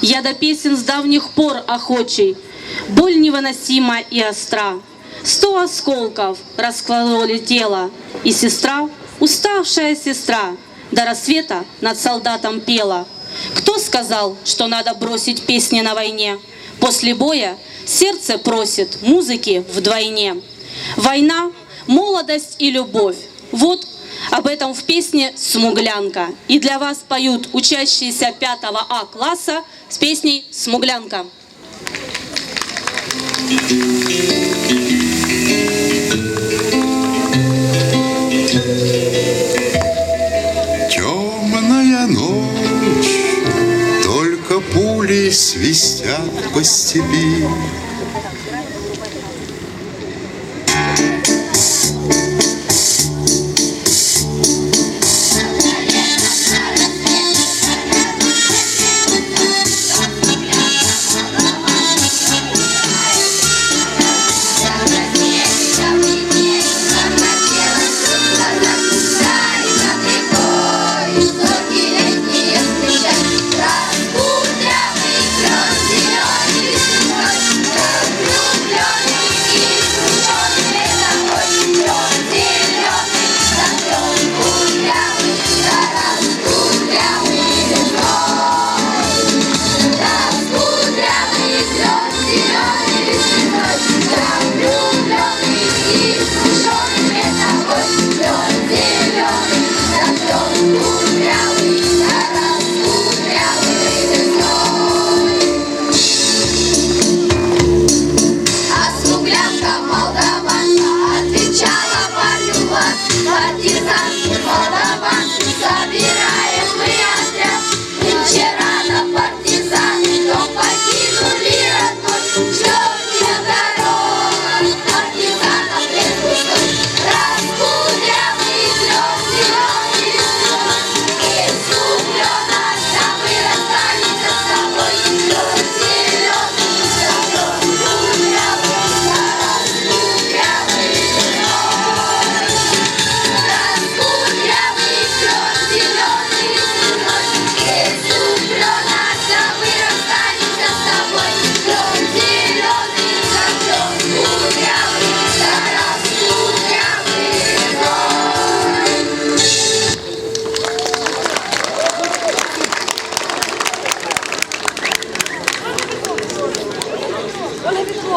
Я до песен с давних пор охочий, Боль невыносима и остра. Сто осколков раскололи тело, И сестра, уставшая сестра, До рассвета над солдатом пела. Кто сказал, что надо бросить песни на войне? После боя сердце просит музыки вдвойне. Война, молодость и любовь. Вот об этом в песне «Смуглянка». И для вас поют учащиеся 5 А класса с песней «Смуглянка». Темная ночь, только пули свистят по степи.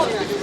어.